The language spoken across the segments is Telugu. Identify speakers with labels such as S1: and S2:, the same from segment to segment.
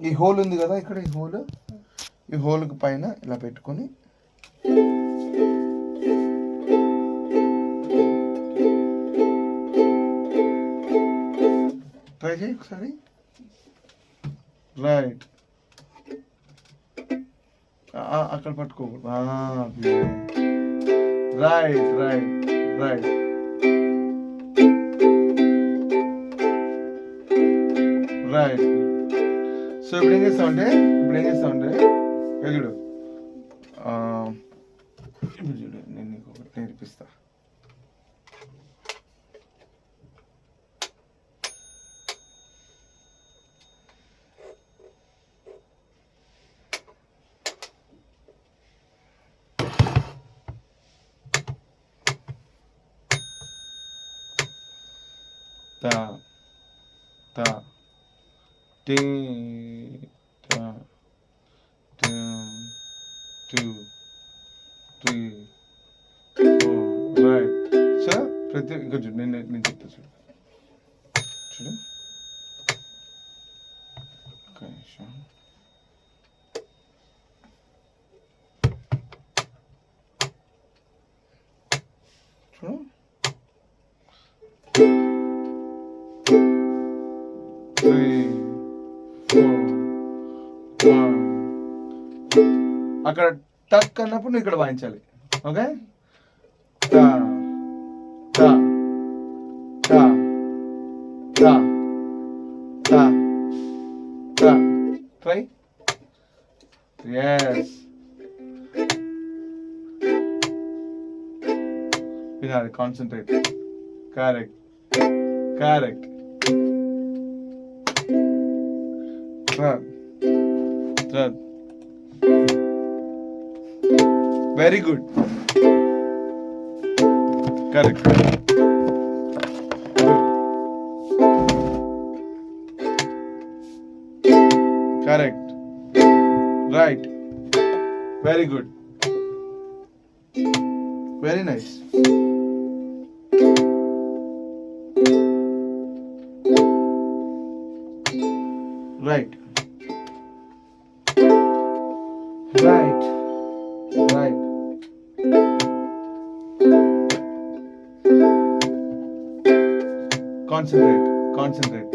S1: ఈ హోల్ ఉంది కదా ఇక్కడ ఈ హోల్. ఈ హోల్కి పైన ఇలా పెట్టుకొని. ట్రై చేయి ఒకసారి. రైట్ అక్కడ పట్టుకోకూడదు right right right right so ఇప్పుడు ఏం చేస్తామంటే ఇప్పుడు ఏం చేస్తామంటే ఇక్కడ చూడు. ఇప్పుడు చూడు నేను నీకు ఒకటి నేర్పిస్తా. తా తా టీ. అప్పుడు నువ్వు ఇక్కడ వాయించాలి. ఓకే? తా తా తా తా తా తా. ట్రై ఎస్ వినాలి concentrate correct correct third third Very good. Correct. Correct. Right. Very good. Very nice. Right. Right. Concentrate concentrate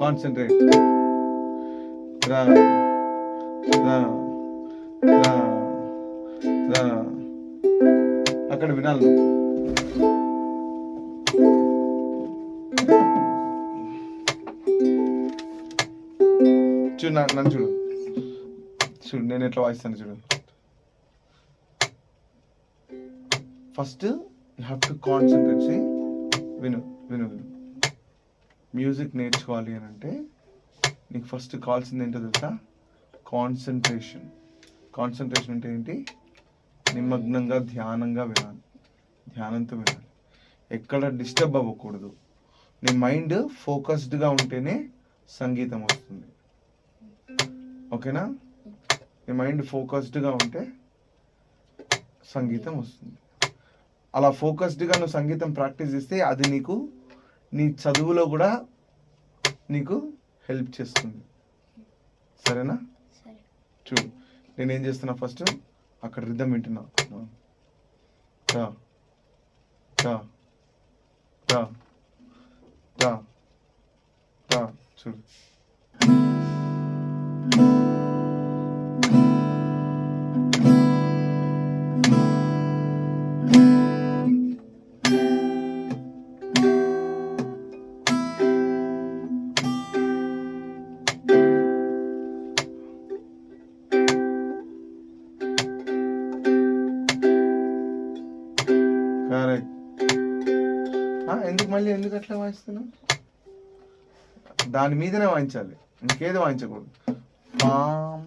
S1: concentrate రా రా రా రా అక్కడ వినాలి. చూడు నన్ను చూడు. చూడు నేను ఎట్లా వాయిస్తాను చూడు. First you have to concentrate విను విను విను. మ్యూజిక్ నేర్చుకోవాలి అని అంటే నీకు ఫస్ట్ కావాల్సింది ఏంటో తెలుసా? కాన్సన్ట్రేషన్ కాన్సన్ట్రేషన్ అంటే ఏంటి? నిమగ్నంగా ధ్యానంగా వినాలి. ధ్యానంతో వినాలి. ఎక్కడ డిస్టర్బ్ అవ్వకూడదు. నీ మైండ్ ఫోకస్డ్గా ఉంటేనే సంగీతం వస్తుంది. ఓకేనా? నీ మైండ్ ఫోకస్డ్గా ఉంటే సంగీతం వస్తుంది. అలా ఫోకస్డ్గా నువ్వు సంగీతం ప్రాక్టీస్ చేస్తే అది నీకు నీ చదువులో కూడా నీకు హెల్ప్ చేస్తుంది. సరేనా?
S2: సరే.
S1: చూడు నేనేం చేస్తున్నా ఫస్ట్ అక్కడ రిధం వింటున్నా. టా టా టా టా టా చూడు. మళ్ళీ ఎందుకు అట్లా వాయిస్తున్నావు? దాని మీదనే వాయించాలి. ఇంకేది వాయించకూడదు. పాం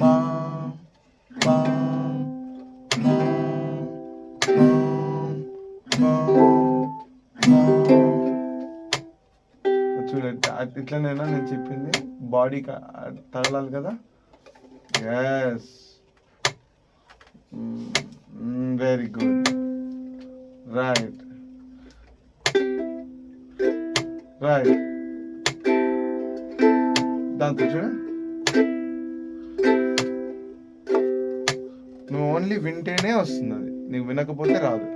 S1: పాం ఇట్లనైనా నేను చెప్పింది? బాడీ తగలాలి కదా? Yes very good right. Right. దాంతో చూడు నువ్వు ఓన్లీ వింటేనే వస్తుంది అది. నీకు వినకపోతే రాదు.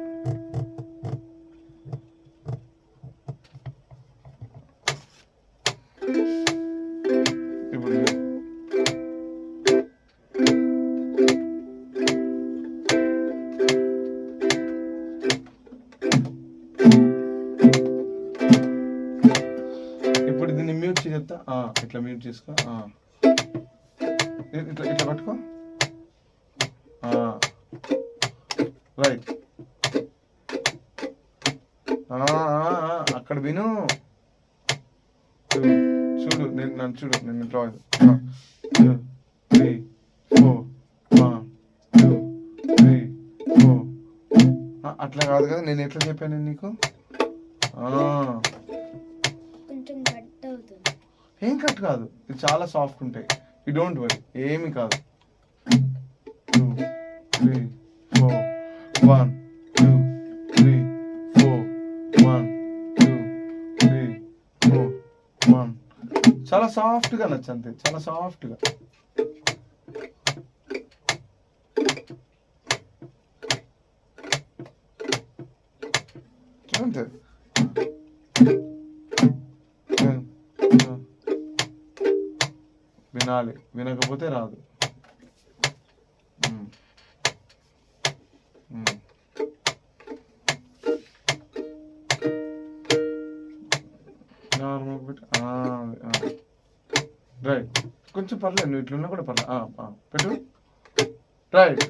S1: ఇట్లా చేసుకో. ఇట్లా ఇట్లా పట్టుకో. రైట్. అక్కడ విను. చూడు చూడు నేను నన్ను చూడు నేను ఇట్లా two three four one two three four. అట్లా కాదు కదా నేను ఎట్లా చెప్పాను నీకు? ఏం కట్ కాదు. ఇది చాలా సాఫ్ట్ ఉంటాయి యూ డోంట్ వరీ ఏమి కాదు. Two three four one two three four one two three four one చాలా సాఫ్ట్గా నచ్చు అంతే. చాలా సాఫ్ట్గా అంతే వినాలి. వినకపోతే రాదు. పెట్టి రైట్. కొంచెం పర్లేదు నువ్వు ఇట్లున్నా కూడా పర్లేదు పెట్టు. రైట్.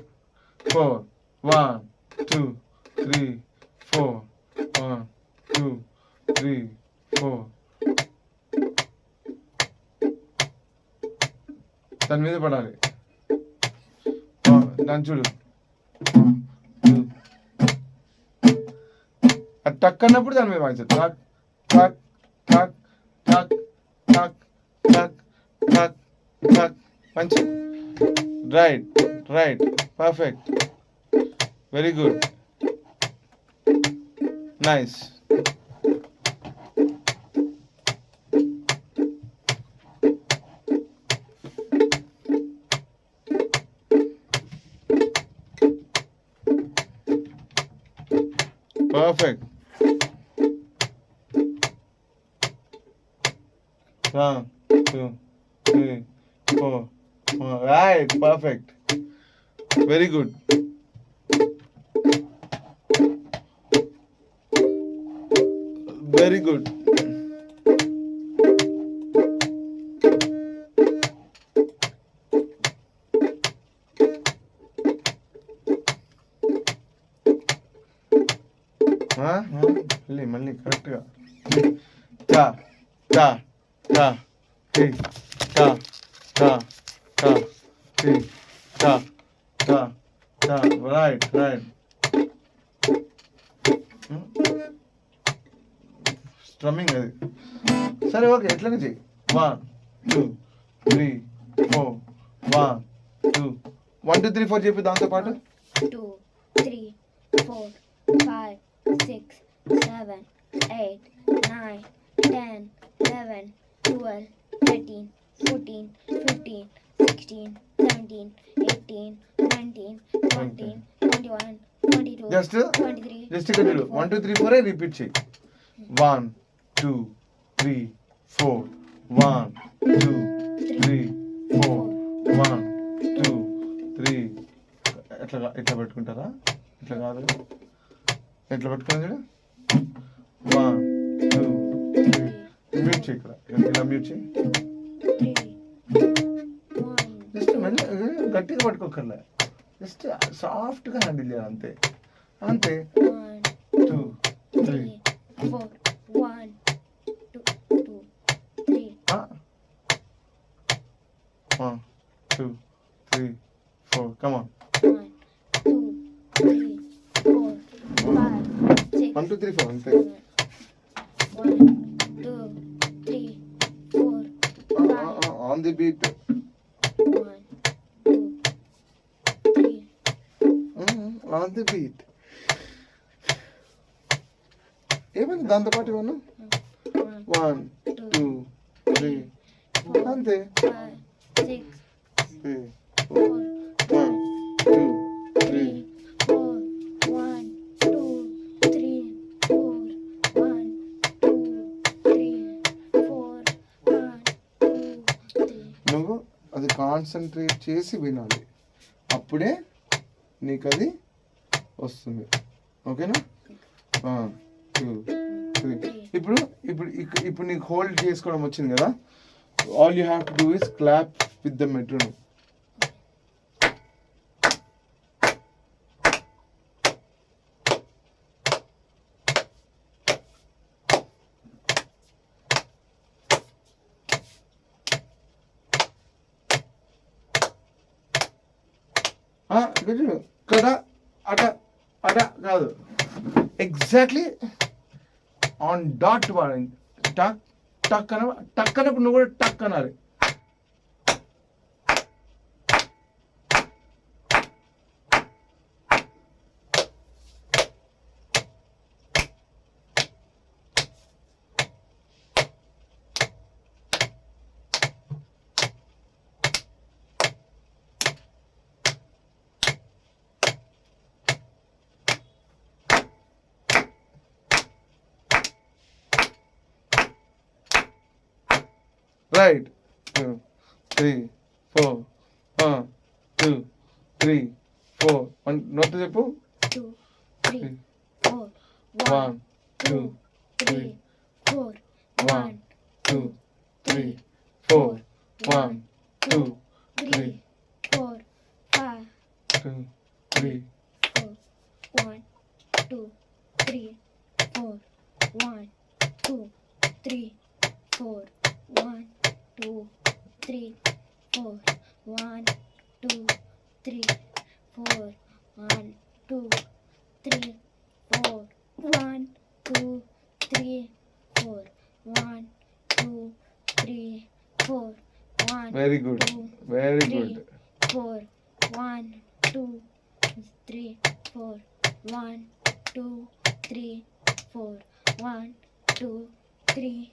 S1: టక్ అన్నప్పుడు దాని మీద వాయించదు టక్ టక్ టక్ టక్ టక్ టక్ టక్ టక్ మంచి right right. Perfect. Very good. Nice. Perfect. One two right perfect very good very good మళ్ళీ మళ్ళీ కరెక్ట్గా టీ టా టా టా టీ టా టా టా రైట్ రైట్ స్ట్రమ్మింగ్ అది సరే ఓకే ఎట్లనే చెయ్యి one two three four one two one two three four చెప్పి దాంతో
S2: 13, 14, 15, 16, 17, 18, 19, 20, 21, 22,
S1: just 23, just continue one two three four repeat చేయి one two three four one two three four one two three ఎట్లా ఎట్లా పెట్టుకుంటారా? ఇట్లా కాదు? ఎట్లా పెట్టుకున్నా వన్ Mute ఇక్కడ ఇలా మ్యూట్ చేయి జస్ట్ మళ్ళీ గట్టిగా పట్టుకోకర్లే జస్ట్ సాఫ్ట్గా హ్యాండిల్ చేయాలి అంతే అంతే two
S2: three One, two, three,
S1: four. Come on.
S2: One, two, three, four, five, six. One, two, three, four. One,
S1: two. one on the beat
S2: one, two, three,
S1: on the beat ఏమైంది? దాంతో పాటు ఇవన్నీ
S2: one,
S1: వన్ టూ త్రీ అంతే. కాన్సన్ట్రేట్ చేసి వినాలి. అప్పుడే నీకు అది వస్తుంది. ఓకేనా? టూ త్రీ ఇప్పుడు ఇప్పుడు ఇప్పుడు నీకు హోల్డ్ చేసుకోవడం వచ్చింది కదా? All you have to do is clap with the metronome కడ అట అట కాదు. ఎగ్జాక్ట్లీ ఆన్ డాట్ వాడండి టక్ టక్ అన టక్ అన్నప్పుడు నువ్వు కూడా టక్ అనాలి right
S2: two three four one two three four one
S1: note చెప్పు. One two
S2: three four one two three four one two three four five two three four one two three four one two, three, four, one. two, three, four. One, two, three, four. One, two, three, four. One, two, three, four. One, two, three, four. One, Very good. Two, Very three, good. Four. One, two, three, four. One, two, three, four. One, two, three.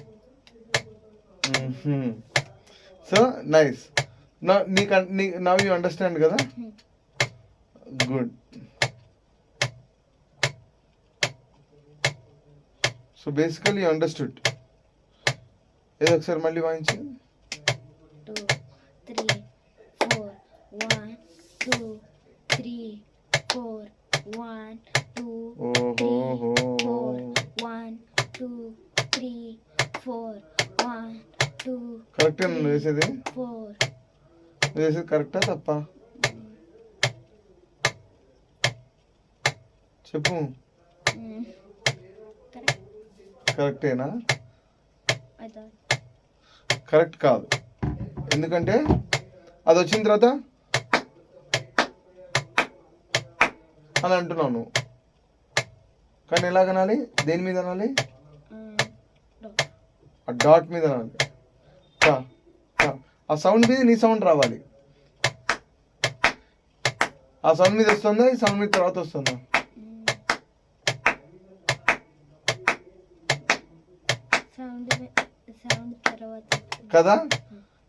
S1: Mm-hmm. So nice నీకు నీ నవ్ యూ అండర్స్టాండ్ కదా? గుడ్ సో బేసికలీ అండర్స్టూడ్ ఏదో ఒకసారి మళ్ళీ వాయించి.
S2: Two three four one two three, four, one, two,
S1: ఓహో
S2: three, four, one, two, three, four, one, two,
S1: కరెక్టే నువ్వు వేసేది
S2: four.
S1: వేసేది కరెక్టా తప్ప? చెప్పు. కరెక్టేనా. కరెక్ట్ కాదు. ఎందుకంటే అది వచ్చిన తర్వాత అని అంటున్నావు నువ్వు. కానీ ఎలా అనాలి? దేని మీద అనాలి. ఆ డాట్ మీద అనాలి. ఆ సౌండ్ మీద నీ సౌండ్ రావాలి. ఆ సౌండ్ మీద వస్తుందా? ఈ సౌండ్ మీద తర్వాత వస్తుందా? కదా?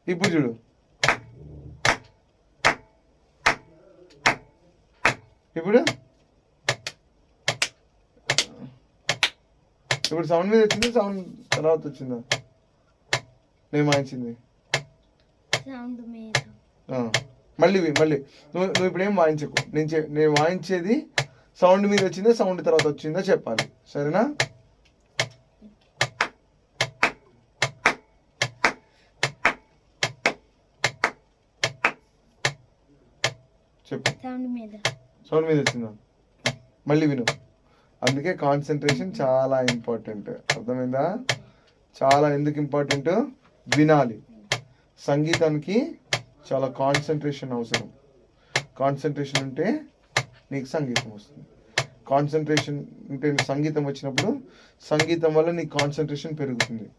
S1: ఇప్పుడు చూడు. ఇప్పుడు? ఇప్పుడు సౌండ్ మీద వచ్చింది? సౌండ్ తర్వాత వచ్చిందా? నేను వాయించింది
S2: సౌండ్ మీద.
S1: మళ్ళీ మళ్ళీ. నువ్వు నువ్వు ఇప్పుడు ఏం వాయించకు? నేను చె- నేను వాయించేది సౌండ్ మీద వచ్చిందా సౌండ్ తర్వాత వచ్చిందా చెప్పాలి. సరేనా? చెప్పు.
S2: సౌండ్ మీద.
S1: సౌండ్ మీద వచ్చిందా? మళ్ళీ విను. అందుకే కాన్సన్ట్రేషన్ చాలా ఇంపార్టెంట్. అర్థమైందా? చాలా ఎందుకు ఇంపార్టెంట్? వినాలి. సంగీతానికి చాలా కాన్సన్ట్రేషన్ అవసరం. కాన్సన్ట్రేషన్ ఉంటే నీకు సంగీతం వస్తుంది. కాన్సన్ట్రేషన్ ఉంటే సంగీతం వచ్చినప్పుడు సంగీతం వల్ల నీకు కాన్సన్ట్రేషన్ పెరుగుతుంది.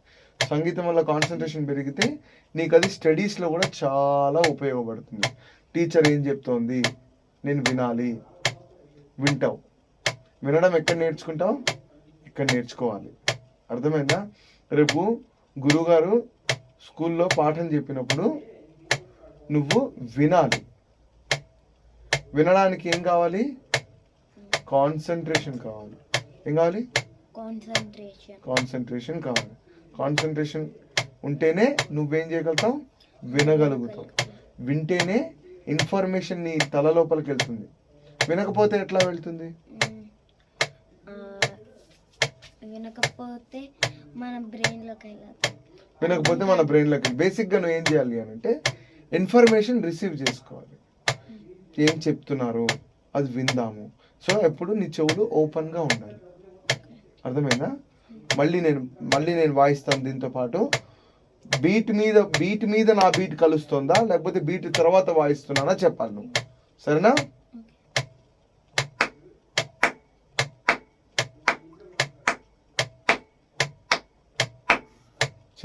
S1: సంగీతం వల్ల కాన్సన్ట్రేషన్ పెరిగితే నీకు అది స్టడీస్లో కూడా చాలా ఉపయోగపడుతుంది. టీచర్ ఏం చెప్తోంది? నేను వినాలి. వింటావు. వినడం ఎక్కడ నేర్చుకుంటావు? ఇక్కడ నేర్చుకోవాలి. అర్థమైందా? రేపు గురువుగారు స్కూల్లో పాఠం చెప్పినప్పుడు నువ్వు వినాలి. వినడానికి ఏం కావాలి? కాన్సన్ట్రేషన్ కావాలి. ఏం కావాలి?
S2: కాన్సన్ట్రేషన్.
S1: కావాలి. కాన్సన్ట్రేషన్ ఉంటేనే నువ్వేం చేయగలుగుతావు? వినగలుగుతావు. వింటేనే ఇన్ఫర్మేషన్ నీ తల లోపలికి వెళ్తుంది. వినకపోతే ఎట్లా వెళ్తుంది?
S2: వినకపోతే మన బ్రెయిన్లోకి
S1: వినకపోతే మన బ్రెయిన్లోకి బేసిక్గా నువ్వు ఏం చేయాలి అని అంటే ఇన్ఫర్మేషన్ రిసీవ్ చేసుకోవాలి. ఏం చెప్తున్నారు? అది విందాము. సో ఎప్పుడు నీ చెవులు ఓపెన్గా ఉండాలి. అర్థమైందా? మళ్ళీ నేను మళ్ళీ నేను వాయిస్తాను దీంతో పాటు. బీట్ మీద బీట్ మీద నా బీట్ కలుస్తుందా? లేకపోతే బీట్ తర్వాత వాయిస్తున్నానా? చెప్పాలి నువ్వు. సరేనా?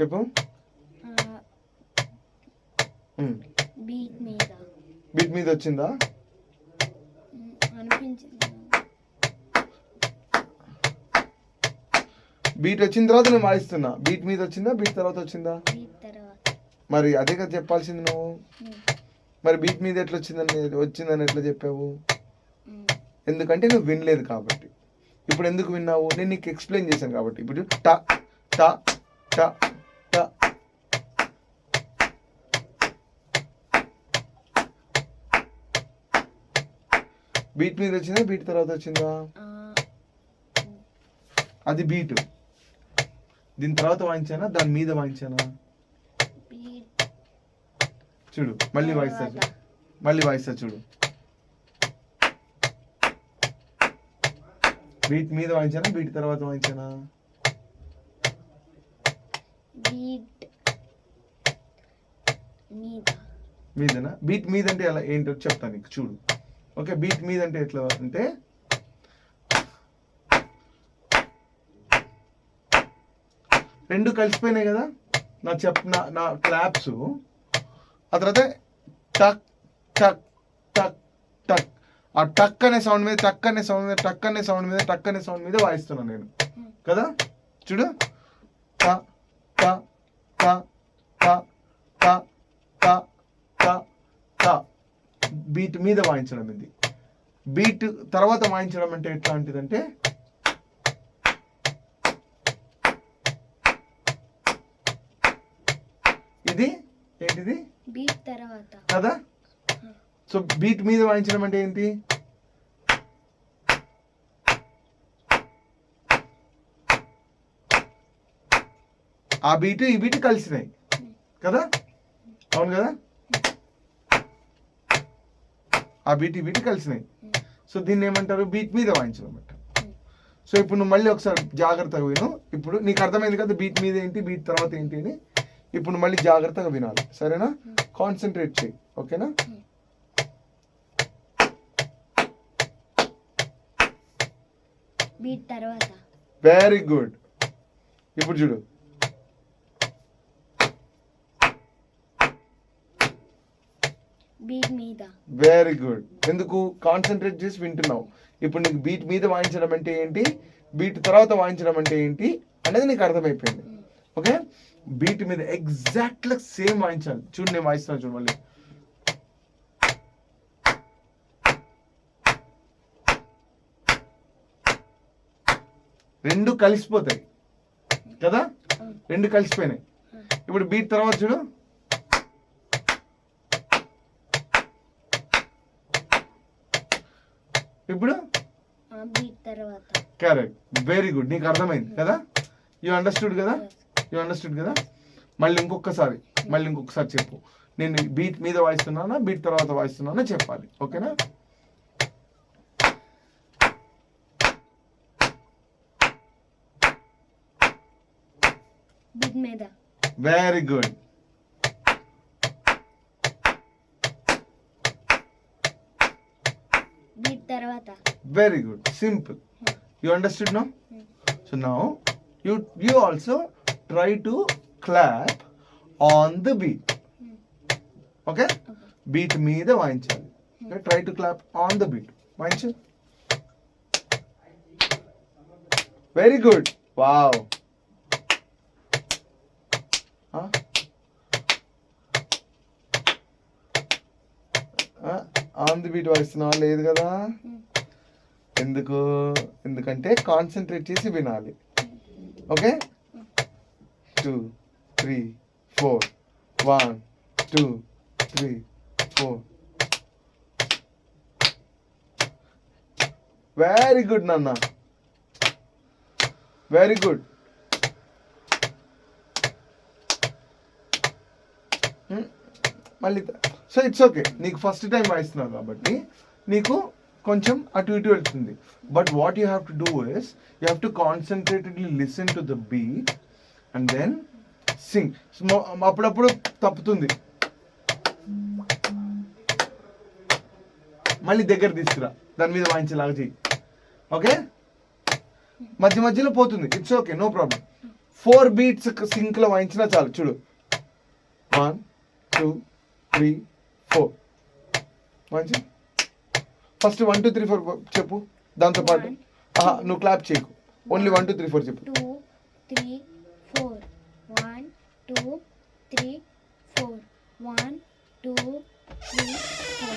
S1: చెప్పు.
S2: బీట్ మీద.
S1: బీట్ మీద వచ్చిందా?
S2: అనిపించింది.
S1: బీట్ వచ్చిన తర్వాత నేను వాయిస్తున్నా. బీట్ మీద వచ్చిందా? బీట్ తర్వాత వచ్చిందా? మరి అదే కదా చెప్పాల్సింది నువ్వు. మరి బీట్ మీద ఎట్లా వచ్చిందని వచ్చిందని ఎట్లా చెప్పావు? ఎందుకంటే నువ్వు వినలేదు కాబట్టి. ఇప్పుడు ఎందుకు విన్నావు? నేను నీకు ఎక్స్ప్లెయిన్ చేశాను కాబట్టి. ఇప్పుడు టా టా టా టా బీట్ మీద వచ్చిందా? బీట్ తర్వాత వచ్చిందా? అది బీట్. దీని తర్వాత వాయించానా? దాని మీద వాయించానా? చూడు మళ్ళీ వాయిస్తా చూడు. మళ్ళీ వాయిస్తా చూడు. బీట్ మీద వాయించానా? బీట్ తర్వాత వాయించానా?
S2: బీట్. మీద.
S1: మీదనా? బీట్ మీద అంటే ఎలా? ఏంటో చెప్తాను నీకు చూడు. ఓకే బీట్ మీద అంటే ఎట్లా అంటే రెండు కలిసిపోయినాయి కదా నా చెప్ నా నా క్లాప్స్ ఆ తర్వాత టక్ టక్ టక్ టక్. ఆ టక్ అనే సౌండ్ మీద టక్ అనే సౌండ్ మీద టక్ అనే సౌండ్ మీద టక్ అనే సౌండ్ మీద వాయిస్తున్నాను నేను. కదా? చూడు. ట ట ట ట ట ట ట ట బీట్ మీద వాయించడం ఇది. బీట్ తర్వాత వాయించడం అంటే ఎట్లాంటిదంటే ఇది ఏంటిది?
S2: బీట్ తర్వాత.
S1: కదా? సో బీట్ మీద వాయించడం అంటే ఏంటి? ఆ బీట్ ఈ బీట్ కలిసినాయి. కదా? అవును కదా? ఆ బీట్ బీట్ కలిసినాయి. సో దీన్ని ఏమంటారు? బీట్ మీద వాయించడం అంటారు సో ఇప్పుడు నువ్వు మళ్ళీ ఒకసారి జాగ్రత్తగా విను. ఇప్పుడు నీకు అర్థమైంది కదా బీట్ మీద ఏంటి బీట్ తర్వాత ఏంటి అని. ఇప్పుడు మళ్ళీ జాగ్రత్తగా వినాలి. సరేనా? కాన్సన్ట్రేట్ చేయి. ఓకేనా?
S2: బీట్ తర్వాత.
S1: వెరీ గుడ్ ఇప్పుడు చూడు.
S2: బీట్
S1: వెరీ గుడ్ ఎందుకు? కాన్సన్ట్రేట్ చేసి వింటున్నావు ఇప్పుడు నీకు బీట్ మీద వాయించడం అంటే ఏంటి? బీట్ తర్వాత వాయించడం అంటే ఏంటి? అనేది నీకు అర్థమైపోయింది. ఓకే బీట్ మీద ఎగ్జాక్ట్గా సేమ్ వాయించాలి. చూడు నేను వాయిస్తున్నాను చూడు మళ్ళీ. రెండు కలిసిపోతాయి. కదా? రెండు కలిసిపోయినాయి. ఇప్పుడు బీట్ తర్వాత చూడు. ఇప్పుడు? కరెక్ట్ వెరీ గుడ్ నీకు అర్థమైంది కదా? యూ అండర్స్టూడ్ కదా? యూ అండర్స్టూడ్ కదా? మళ్ళీ ఇంకొకసారి మళ్ళీ ఇంకొకసారి చెప్పు. నేను బీట్ మీద వాయిస్తున్నానా బీట్ తర్వాత వాయిస్తున్నానా చెప్పాలి. ఓకేనా? Very good
S2: బీట్ తర్వాత
S1: very good simple you understood no so now you you also try to clap on the beat okay beat మీద వాయించాలి try to clap on the beat వాయించు very good wow On the beat వాయిస్తున్నావా? లేదు కదా. ఎందుకు? ఎందుకంటే కాన్సన్ట్రేట్ చేసి వినాలి. Okay? Two three four one two three four very good నాన్న వెరీ గుడ్ మళ్ళీ సో ఇట్స్ ఓకే నీకు ఫస్ట్ టైం వాయిస్తున్నావు కాబట్టి నీకు కొంచెం అటు ఇటు వెళ్తుంది. But what you have to do is you have to concentratedly listen to the beat and then sing అప్పుడప్పుడు తప్పుతుంది. మళ్ళీ దగ్గర తీసుకురా. దాని మీద వాయించేలాగా చెయ్యి. ఓకే మధ్య మధ్యలో పోతుంది. It's okay no problem four beats సింక్లో వాయించినా చాలు. చూడు. వన్ టూ త్రీ ఫోర్ మంచి first one two three four చెప్పు. దాంతో పాటు.
S2: One,
S1: ఆహా, నువ్వు క్లాప్ చేయకు. Only one two three four చెప్పు.
S2: Two three four one two three four one two three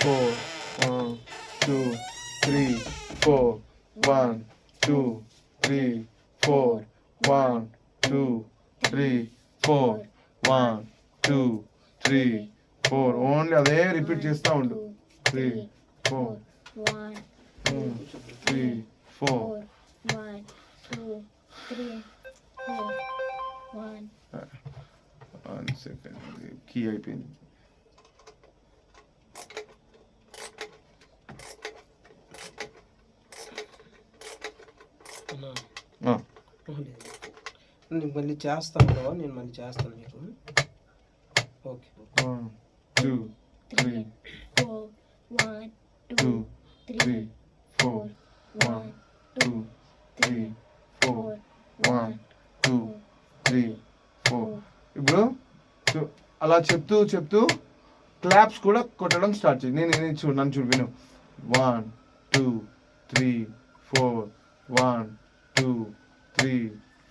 S2: four
S1: four two three four one two three four one two three four one two three four. Only అదే రిపీట్ చేస్తూ ఉండు.
S2: Three four. Three four.
S1: One second. Key అయిపోయింది.
S3: మళ్ళీ చేస్తాను నేను మళ్ళీ చేస్తాను మీకు okay
S1: one two three
S2: three four one
S1: two
S2: two
S1: three
S2: three
S1: four
S2: four
S1: one
S2: one
S1: two
S2: two
S1: three
S2: three
S1: four
S2: four
S1: one two three four ఇప్పుడు చూ- అలా చెప్తూ చెప్తూ క్లాప్స్ కూడా కొట్టడం స్టార్ట్ చేయి. నేను నేను చూడు నన్ను చూడు విను. One two three four one two three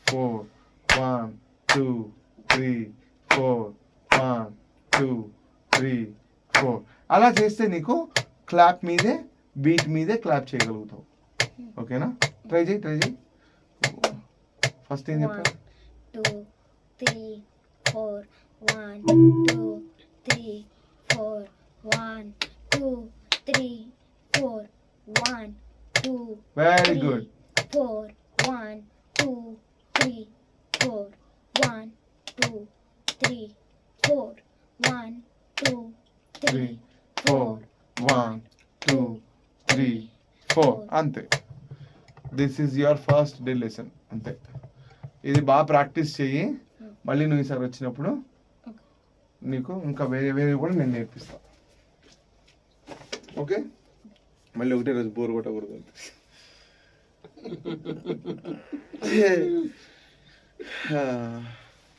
S1: four one two three four one two three four అలా చేస్తే నీకు క్లాప్ మీదే బీట్ మీదే క్లాప్ చేయగలుగుతావు. ఓకేనా? ట్రై చేయి ట్రై చేయి. ఫస్ట్ ఏం చెప్పారు
S2: two three four one two three four one two three four one two
S1: very good
S2: four one two three four one two three four one two three
S1: three four one two three four అంతే. This is your first day lesson అంతే. ఇది బాగా ప్రాక్టీస్ చెయ్యి మళ్ళీ నువ్వు ఈసారి వచ్చినప్పుడు నీకు ఇంకా వేరే వేరే కూడా నేను నేర్పిస్తా. ఓకే? మళ్ళీ ఒకటే రోజు బోర్ కొట్టకూడదు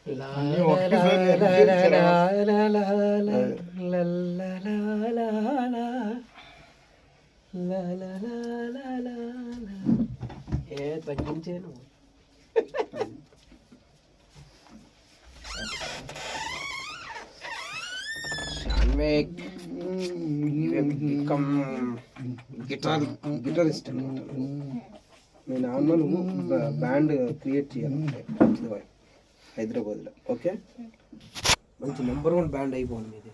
S3: లా
S1: అన్నీ
S3: షాన్వేక్ బికమ్ గిటార్ గిటారిస్ట్ అనమాట మీ నాన్నలు బ్యాండ్ క్రియేట్ చేయాలంటే హైదరాబాద్లో. ఓకే? మంచి నెంబర్ వన్ బ్యాండ్ అయిపోయింది మీది.